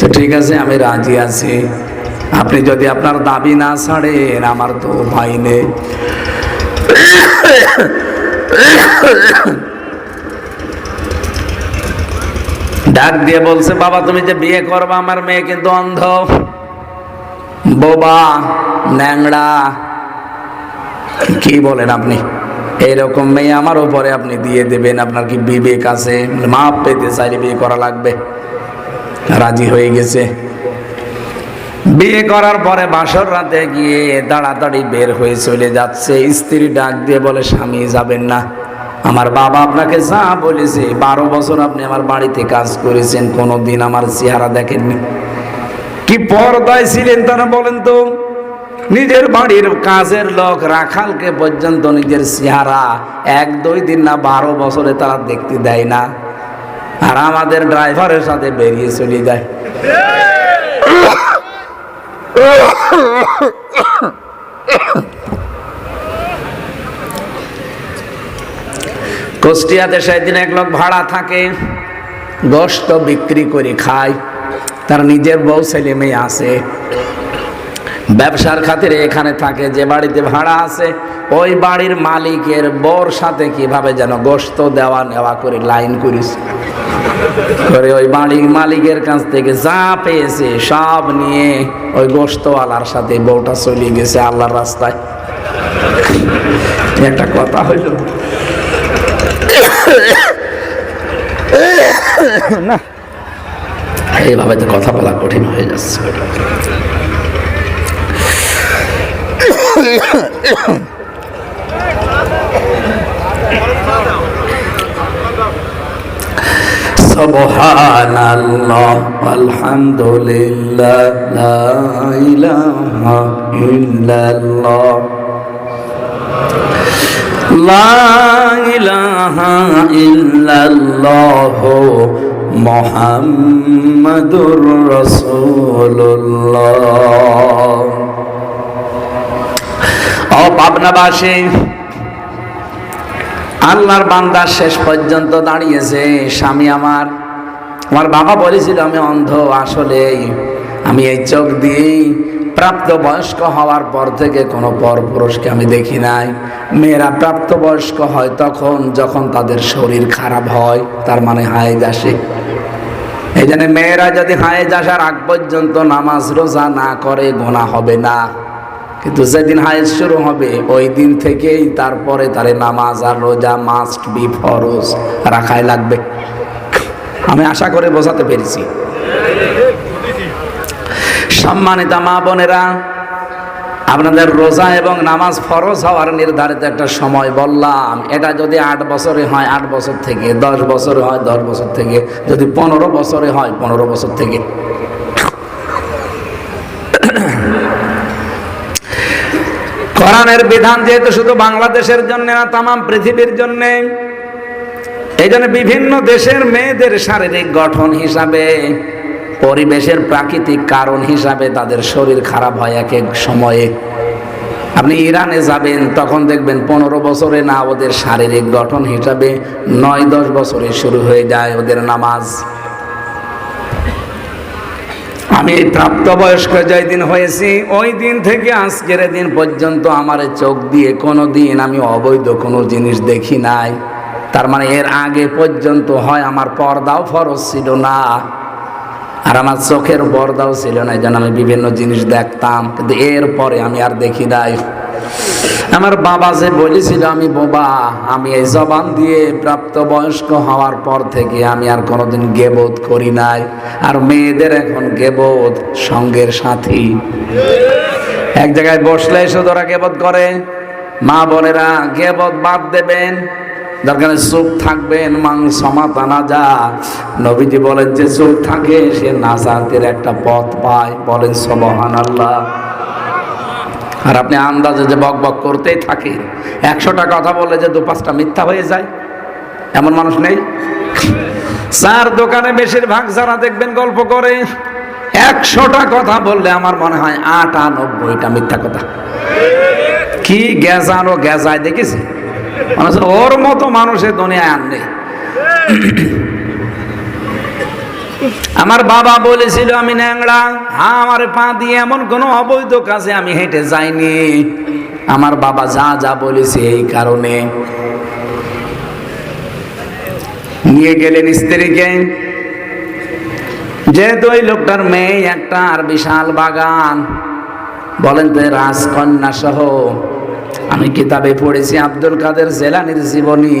সে ঠিক আছে, আমি রাজি আছি। আপনি যদি আপনার দাবি না ছাড়েন, আমার তো ভাই নেই। ডাক দিয়ে বলছে, বাবা, তুমি যে বিয়ে করবা, আমার মেয়ে কিন্তু অন্ধ। বোবা, ন্যাংড়া, কি বলেন আপনি? এইরকম মেয়ে আমার উপরে আপনি দিয়ে দেবেন, আপনার কি বিবেক আছে? মাপ পেতে চাইলে বিয়ে করা লাগবে। রাজি হয়ে গেছে। বিয়ে করার পরে বাসর রাতে গিয়ে তাড়াতাড়ি বের হয়ে চলে যাচ্ছে। স্ত্রী ডাক দিয়ে বলে, স্বামী, যাবেন না। আমার বাবা আপনাকে যা বলেছে, বারো বছর আপনি আমার বাড়িতে কাজ করেছেন, কোনোদিন আমার চেহারা দেখেননি। কি পর্দায় ছিলেন তারা বলেন তো? নিজের বাড়ির কাজের লোক রাখালকে পর্যন্ত নিজের চেহারা এক দুই দিন না, বারো বছরে তারা দেখতে দেয় না। আর আমাদের ড্রাইভারের সাথে বেরিয়ে চলে যায়। কুষ্টিয়াতে সেদিন এক লোক ভাড়া থাকে গোস্ত বিক্রি করে খায়। তার নিজের বউ ছেলে মেয়ে আছে। ব্যবসার খাতিরে এখানে থাকে, যে বাড়িতে ভাড়া আছে, ওই বাড়ির মালিকের বর সাথে কীভাবে যেন গোস্ত দেওয়া নেওয়া করে লাইন করিস। করে ওই বাড়ির মালিকের কাছ থেকে যা পেয়েছে সব নিয়ে ওই গোস্তওয়ালার সাথে বউটা চলে গেছে আল্লাহর রাস্তায়। একটা কথা হইল। না। এইভাবে তো কথা বলা কঠিন হয়ে যাচ্ছে। সুবহানাল্লাহ আলহামদুলিল্লাহ লা ইলাহা ইল্লাল্লাহ। লা ইলাহা ইল্লাল্লাহ মোহাম্মদুর রাসূলুল্লাহ। ও পাবনাবাসী আল্লাহর বান্দা শেষ পর্যন্ত দাঁড়িয়েছে। স্বামী আমার আমার বাবা বলেছিল, আমি অন্ধ, আসলে আমি এই চোখ দিয়েই প্রাপ্ত বয়স্ক হওয়ার পর থেকে কোনো পর পুরুষকে আমি দেখি নাই। মেয়েরা প্রাপ্ত বয়স্ক হয় তখন, যখন তাদের শরীর খারাপ হয়, তার মানে হায়েজ আসে। এই জন্য মেয়েরা যদি হায়েজ আসার আগ পর্যন্ত নামাজ রোজা না করে গোনা হবে না। কিন্তু যেদিন হায়েজ শুরু হবে, ওই দিন থেকেই তারপরে তারে নামাজ আর রোজা মাস্ট বি ফরজ, রাখাই লাগবে। আমি আশা করে বোঝাতে পেরেছি। সম্মানিতা মা বোনেরা, আপনাদের রোজা এবং নামাজ ফরজ হওয়ার নির্ধারিত একটা সময় বললাম। এটা যদি আট বছরে হয়, আট বছর থেকে, দশ বছরে হয়, দশ বছর থেকে, যদি পনেরো বছরে হয়, পনেরো বছর থেকে। কোরআনের বিধান যেহেতু শুধু বাংলাদেশের জন্য না তাম পৃথিবীর জন্য এই জন্য বিভিন্ন দেশের মেয়েদের শারীরিক গঠন হিসাবে, পরিবেশের প্রাকৃতিক কারণ হিসাবে তাদের শরীর খারাপ হয় এক এক সময়ে। আপনি ইরানে যাবেন, তখন দেখবেন পনেরো বছরে না ওদের শারীরিক গঠন হিসাবে নয় দশ বছরে শুরু হয়ে যায় ওদের নামাজ। আমি প্রাপ্তবয়স্ক যেই দিন হয়েছি, ওই দিন থেকে আজকের দিন পর্যন্ত আমার চোখ দিয়ে কোনো দিন আমি অবৈধ কোনো জিনিস দেখি নাই। তার মানে এর আগে পর্যন্ত হয় আমার পর্দাও ফরজ ছিল না, আর আমার চোখের পর্দাও ছিল না যেন আমি বিভিন্ন জিনিস দেখতাম, কিন্তু এরপরে আমি আর দেখি নাই। আমার বাবা যে বলেছিল আমি বোবা, আমি এই জবান দিয়ে প্রাপ্ত বয়স্ক হওয়ার পর থেকে আমি আর কোনোদিন গেবোধ করি নাই। আর মেয়েদের এখন গেবোধ সঙ্গের সাথী। এক জায়গায় বসলে শুধু ওরা গেবোধ করে। মা বোনেরা গেবোধ বাদ দেবেন। দরকার চুপ থাকবেন মাং সমাতা না যা। নবীজি বলেন যে চুপ থাকে, সে নাজাতের একটা পথ পায়। বলেন সবহান আল্লাহ আর আপনি আন্দাজে যে বক বক করতেই থাকে একশোটা কথা বলে যে দু পাঁচটা মিথ্যা হয়ে যায়। এমন মানুষ নেই? চার দোকানে বেশিরভাগ যারা দেখবেন গল্প করে, একশোটা কথা বললে আমার মনে হয় আটানব্বইটা মিথ্যা কথা। কি গ্যাজানো গ্যাজায় দেখেছি? মনে হচ্ছে ওর মতো মানুষের দুনিয়ায় আর নেই। আমার বাবা বলেছিল, আমি ন্যাংড়া। হ্যাঁ আমার পা দিয়ে এমন কোনো অবৈধ কাজে আমি হেঁটে যাইনি। আমার বাবা যা যা বলেছে এই কারণে। নিয়ে গেলেন স্ত্রীকে। যেহেতু ওই লোকটার মেয়ে একটা আর বিশাল বাগান, বলেন তো রাজকন্যা সহ আমি কিতাবে পড়েছি আব্দুল কাদের জেলানির জীবনী।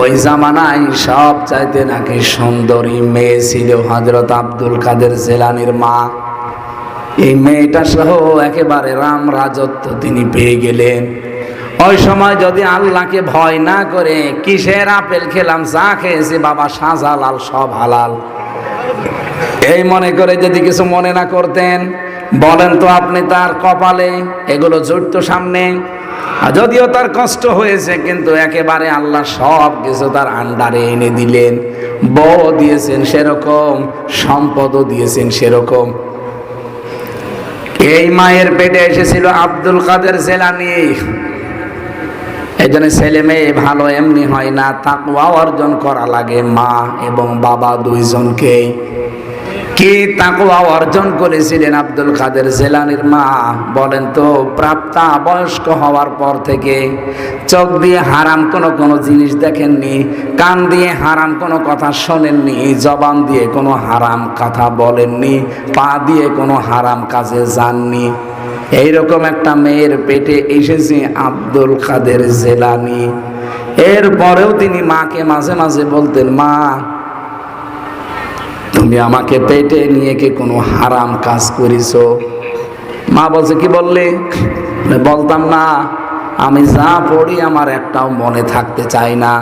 ওই জামানায় সব চাইতে নাকি সুন্দরী মেয়ে ছিল হজরত আব্দুল কাদের জেলানির মা। এই মেয়েটা সহ একেবারে রাম রাজত্ব তিনি পেয়ে গেলেন। ওই সময় যদি আল্লাহকে ভয় না করে, কিসের আপেল খেলাম চা খেয়েছি বাবা সাজালাল সব হালাল। এই মনে করে যদি কিছু মনে না করতেন, বলেন তো আপনি তার কপালে, এগুলো জড়তো সামনে। যদিও তার কষ্ট হয়েছে, কিন্তু একেবারে আল্লাহ সব কিছু তার আন্ডারে এনে দিলেন। বউ দিয়েছেন সেরকম, সম্পদও দিয়েছেন সেরকম। এই মায়ের পেটে এসেছিল আব্দুল কাদের জেলানি। এই জন্য ছেলে মেয়ে ভালো এমনি হয় না তাকুয়া অর্জন করা লাগে মা এবং বাবা দুইজনকেই। কি তাকুয়া অর্জন করেছিলেন আব্দুল কাদের জেলানির মা? বলেন তো, প্রাপ্তা বয়স্ক হওয়ার পর থেকে চোখ দিয়ে হারাম কোনো কোনো জিনিস দেখেননি, কান দিয়ে হারাম কোনো কথা শোনেননি, জবান দিয়ে কোনো হারাম কথা বলেননি, পা দিয়ে কোনো হারাম কাজে যাননি। এইরকম একটা মেয়ের পেটে এসেছে আব্দুল কাদের জেলানি। এরপরেও তিনি মাকে মাঝে মাঝে বলতেন, মা তুমি আমাকে পেটে নিয়ে কি কোনো হারাম কাজ করিস মা বলছে, কি বললে? বলতাম না, আমি যা পড়ি আমার একটাও মনে থাকতে চাই না।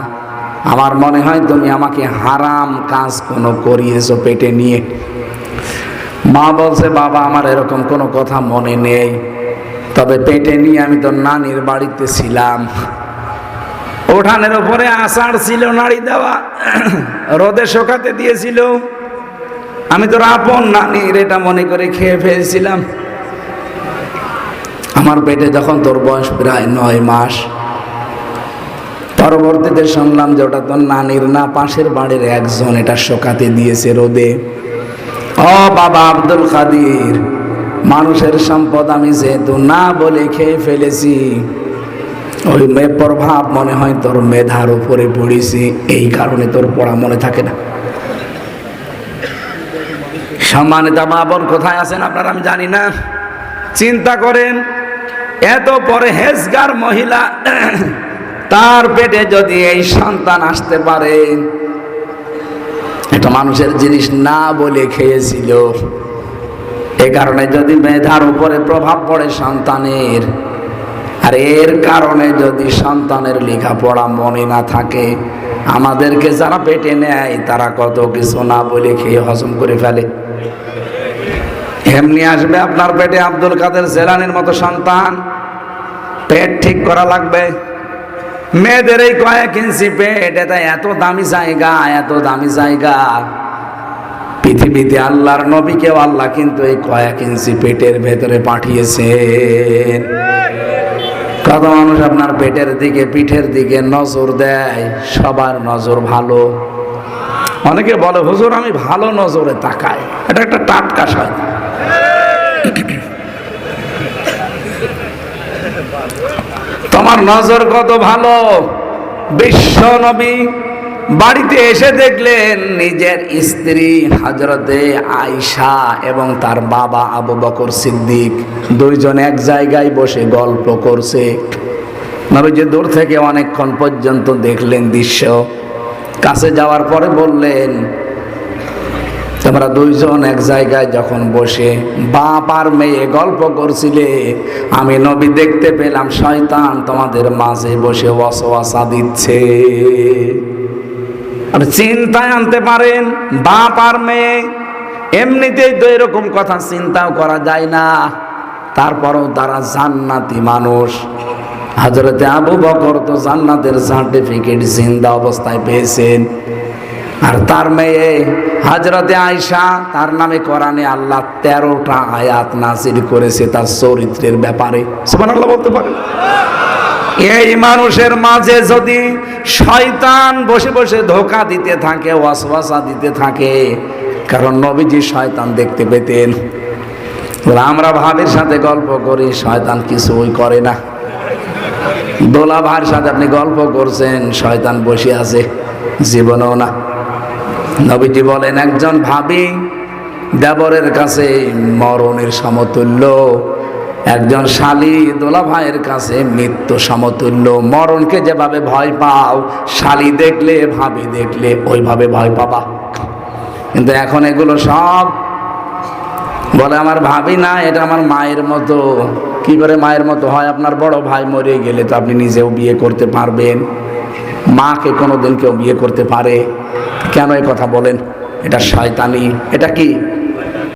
আমার মনে হয় তুমি আমাকে হারাম কাজ কোনো করিয়েছো পেটে নিয়ে। মা বলছে, বাবা, আমার এরকম কোনো কথা মনে নেই। তবে পেটে নিয়ে আমি তো নানির বাড়িতে ছিলাম। ওঠানের উপরে আষাঢ় ছিল, নাড়ি দেওয়া। রোদে শোকাতে দিয়েছিল। আমি তোর আপন নানির এটা মনে করে খেয়ে ফেলছিলাম। আমার পেটে যখন তোর বয়স প্রায় নয় মাস, পরবর্তীতে শুনলাম যে ওটা তোর নানির না, পাশের বাড়ির একজন এটা শোকাতে দিয়েছে রোদে। ও বাবা আব্দুল কাদির, মানুষের সম্পদ আমি যেহেতু না বলে খেয়ে ফেলেছি, ওই প্রভাব মনে হয় তোর মেধার উপরে পড়েছি, এই কারণে তোর পড়া মনে থাকে না। সম্মানিত মা বোন, কোথায় আছেন আপনারা আমি জানি না। চিন্তা করেন, এত পরে হেজগার মহিলা, তার পেটে যদি এই সন্তান আসতে পারে এটা মানুষের জিনিস না বলে খেয়েছিল। এ কারণে যদি মেধার উপরে প্রভাব পড়ে সন্তানের, আর এর কারণে যদি সন্তানের লেখাপড়া মনে না থাকে, আমাদেরকে যারা পেটে নেয়, তারা কত কিছু না বলে খেয়ে হজম করে ফেলে। এমনি আসবে আপনার পেটে আব্দুল কাদের জেলানির মতো সন্তান। পেট ঠিক করা লাগবে। মেয়েদের এই কয়েক ইঞ্চি পেট, এটা এত দামি জায়গা, এত দামি জায়গা। পৃথিবীতে আল্লাহর নবীকেও আল্লাহ কিন্তু এই কয়েক ইঞ্চি পেটের ভেতরে পাঠিয়েছেন। কত মানুষ আপনার পেটের দিকে, পিঠের দিকে নজর দেয়, সবার নজর ভালো। অনেকে বলে, হুজুর, আমি ভালো নজরে তাকাই। এটা একটা টাটকা সাজ তোমার নজর কত ভালো? বিশ্ব নবী বাড়িতে এসে দেখলেন নিজের স্ত্রী হজরতে আয়সা এবং তার বাবা আবু বকর সিদ্দিক দুইজন এক জায়গায় বসে গল্প করছে। নবীজি দূর থেকে অনেকক্ষণ পর্যন্ত দেখলেন দৃশ্য। কাছে যাওয়ার পরে বললেন তোমরা দুইজন এক জায়গায় যখন বসে বাপ আর মেয়ে গল্প করছিলে, আমি নবী দেখতে পেলাম, শয়তান তোমাদের মাঝে বসে ওয়াসওয়াসা দিচ্ছে। আর চিন্তায় আনতে পারেন, বাপ আর মেয়ে এমনিতেই তো এরকম কথা চিন্তাও করা যায় না। তারপরেও তারা জান্নাতি মানুষ। হাজরতে আবু বকর তো জান্নাতের সার্টিফিকেট জিন্দা অবস্থায় পেয়েছেন। আর তার মেয়ে হাজরতে আয়সা তার নামে কোরআনে আল্লাহ তেরোটা আয়াত নাজির করেছে তার চরিত্রের ব্যাপারে। বলতে পারে এই মানুষের মাঝে যদি শয়তান বসে বসে ধোকা দিতে থাকে, ওয়াসওয়াসা দিতে থাকে, কারণ নবীজি শয়তান দেখতে পেতেন। আমরা ভাবির সাথে গল্প করি, শয়তান কিছুই করে না। দোলা ভাইয়ের সাথে আপনি গল্প করছেন, শয়তান বসে আছে, জীবনেও না। নবীজি বলেন, একজন ভাবি দেবরের কাছে মরণের সমতুল্য, একজন শালি দোলা ভাইয়ের কাছে মৃত্যু সমতুল্য। মরণকে যেভাবে ভয় পাও, শালি দেখলে, ভাবি দেখলে, ওইভাবে ভয় পাবা। কিন্তু এখন এগুলো সব বলে, আমার ভাবি না, এটা আমার মায়ের মতো। কি করে মায়ের মতো হয়? আপনার বড় ভাই মরে গেলে তো আপনি নিজেও বিয়ে করতে পারবেন। মাকে কোনোদিন কেউ বিয়ে করতে পারে। কেন এই কথা বলেন? এটা শয়তানি। এটা কি